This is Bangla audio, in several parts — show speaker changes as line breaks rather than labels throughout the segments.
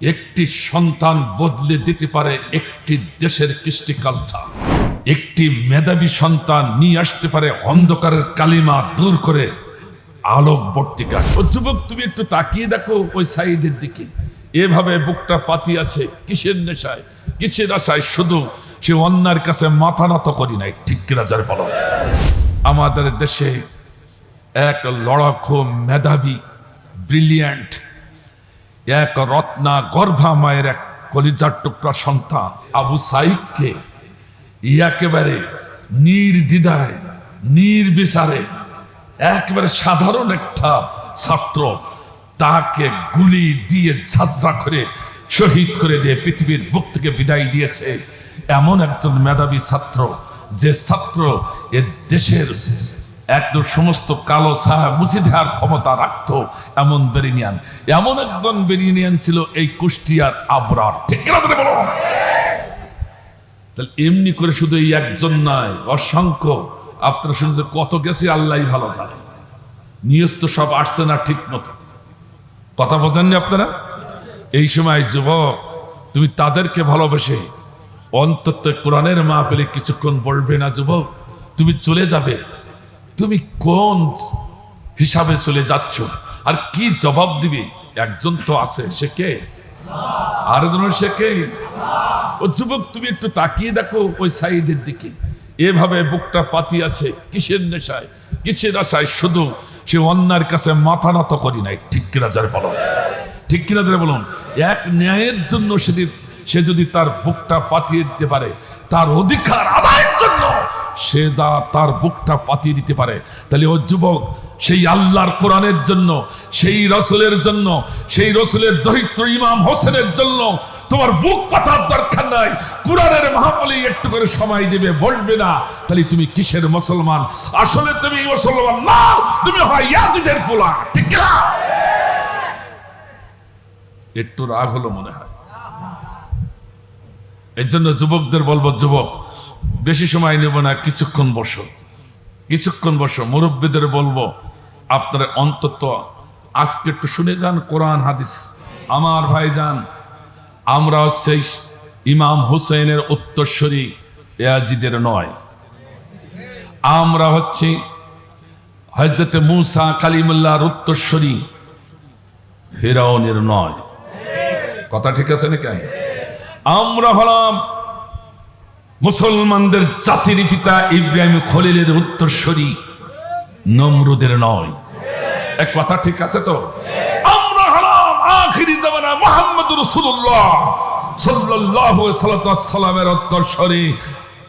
একটি সন্তান বদলে দিতে পারে একটি দেশের কৃষ্টি কালচার। একটি মেধাবী সন্তান নিয়ে আসতে পারে অন্ধকারের কালিমা দূর করে আলোক বর্তিকা যুবক, তুমি একটু তাকিয়ে দেখো ওই সাইদের দিকে। এভাবে বুকটা ফাতি আছে, কিসের নেশায়, কিসের আশায়? শুধু সে অন্যার কাছে মাথা নত করি নাই, ঠিক কিনা যার বলো? আমাদের দেশে এক লড়াকু মেধাবী ব্রিলিয়ান্ট এক রত্না গর্ভা মায়ের এক কলিজার টুকরা সন্তান, আবু সাইদকে। একেবারে নির্দ্বিধায়, নির্বিচারে, একেবারে সাধারণ একটা ছাত্র, তাকে গুলি দিয়ে ঝাঁঝরা করে, শহীদ করে দিয়ে পৃথিবীর বুক থেকে বিদায় দিয়েছে। এমন একজন মেধাবী ছাত্র, যে ছাত্র এ দেশের একদম সমস্ত কালো ছায়া মুছে দেওয়ার ক্ষমতা রাখতো এমন বেরিনিয়ান। এমন একজন বেরিনিয়ান ছিল এই কুষ্টিয়ার আবরার। ঠিক বলো? তাহলে এমনি করে শুধু এই একজন নয়, অসংখ্য। আপনারা শুনছে কত গেছে আল্লাহ ভালো জানে। নিউজ তো সব আসছে না ঠিক মতো। কথা বোঝেননি আপনারা? এই সময় যুবক, তুমি তাদেরকে ভালোবেসে অন্তত কোরআনের মাহফিলে কিছুক্ষণ বলবে না যুবক, তুমি চলে যাবে। তুমি কোন হিসাবে চলে যাচ্ছ? আর কি জবাব দিবে? একজন তো আছে, সে কে? আর সে কে? ও যুবক, তুমি একটু তাকিয়ে দেখো ওই সাইদের দিকে। এভাবে বুকটা ফাতি আছে, কিসের নেশায়? কিসের আশায়? শুধু সে অন্যার কাছে মাথা নত করি নাই। ঠিক কিনা যার বলো? ঠিক কিনা যারা বলুন? এক ন্যায়ের জন্য সেদিন সে যদি তার বুকটা পাঠিয়ে দিতে পারে, তার অধিকার আদায়ের জন্য সে যা তার বুকটা ফাটিয়ে দিতে পারে। তাহলে ও যুবক, সেই আল্লাহর কোরআনের জন্য, সেই রসুলের জন্য, সেই রসুলের দরিদ্র ইমাম হোসেনের জন্য তোমার বুক পাতার দরকার নাই। কোরআনের মাহাপলি একটু করে সময় দেবে, বলবে না, তাহলে তুমি কিসের মুসলমান? আসলে তুমি মুসলমান না, তুমি হয় ইয়াজিদের ফোলা, ঠিক না একটু রাগ হলো মনে হয়। এর জন্য যুবকদের বলব, যুবক, বেশি সময় নেব না, কিছুক্ষণ বসো। কিছুক্ষণ বসো। মুরব্বীদের বলব, আপনারা অন্তত আজকে একটু শুনে যান কোরআন, হাদিস। আমার ভাই যান আমরা হচ্ছে ইমাম হুসেনের উত্তরস্বরী ইয়াজিদের নয়। আমরা হচ্ছে হজরত মুসা কালিমুল্লাহর উত্তরস্বরী ফেরাউনের নয়। কথা ঠিক আছে নাকি? আমরা হলাম মুসলমানদের জাতির পিতা ইব্রাহিম খলিলের উত্তরস্বরী। নমরুদের নয়। এক কথা ঠিক আছে তো? আমরা হলাম আখিরি জামানা মোহাম্মদ রসুল্লাহ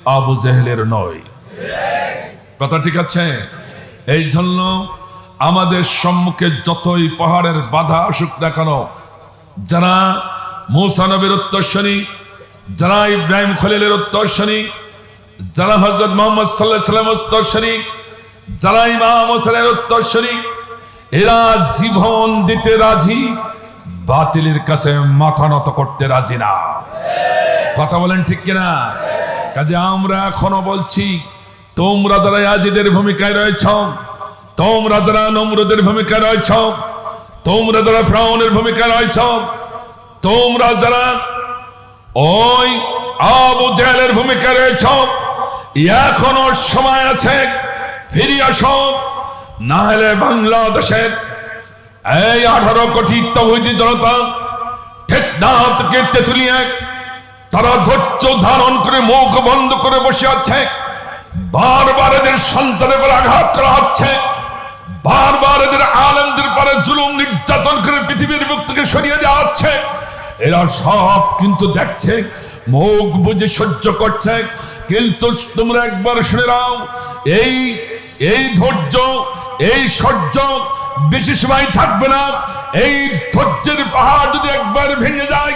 আবু নয়। কথা ঠিক আছে? এই জন্য আমাদের সম্মুখে যতই পাহাড়ের বাধা আসুক না কেন, যারা মৌসানবের উত্তরস্বরী যারা ইব্রাহিম খলিলের উত্তরস্বরী যারা হজরত মোহাম্মদ সাল্লাহ সাল্লাম উত্তরস্বরী যারা ইমাম হোসেনের উত্তরস্বরী এরা জীবন দিতে রাজি, বাতিলের কাছে মাথা নত করতে রাজি না। কথা বলেন ঠিক কিনা? কাজে আমরা এখনও বলছি, তোমরা যারা আজিদের ভূমিকায় রয়েছ, তোমরা যারা নমরুদের ভূমিকায় রয়েছ, তোমরা যারা ফ্রাউনের ভূমিকায় রয়েছ তোমরা যারা ওই আবু জেলের ভূমিকা রয়েছ, এখনও সময় আছে, ফিরে আসো। না হলে বাংলাদেশের এই আঠারো কোটি তহিদি জনতা টেকনাথ থেকে তেতুলিয়া তারা ধৈর্য ধারণ করে মুখ বন্ধ করে বসে আছে। বারবার এদের সন্তানের উপর আঘাত করা হচ্ছে। বারবার এদের আনন্দের পরে জুলুম নির্যাতন করে পৃথিবীর মুখ থেকে সরিয়ে দেওয়া হচ্ছে। এরা সব কিন্তু দেখছে, মুখ বুঝে সহ্য করছে। কিন্তু তোমরা একবার শুনে নাও, এই এই ধৈর্য, এই সহ্য বেশি সময় থাকবে না। এই ধৈর্যের পাহাড় যদি একবার ভেঙে যায়,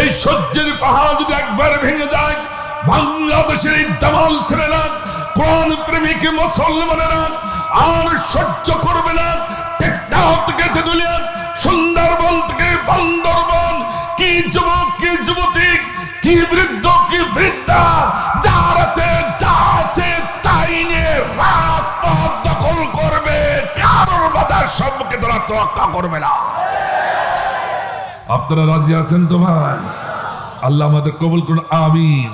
এই সহ্যের পাহাড় যদি একবার ভেঙে যায়, বাংলাদেশের এই দামাল ছেলেরা, কোরআন প্রেমিক, মুসলমানেরা আর সহ্য করবে না। সুন্দরবন সম্মুখে তারা তোয়াক্কা করবে না। আপনারা রাজি আছেন তো ভাই? আল্লাহ আমাদের কবুল করুন, আমিন।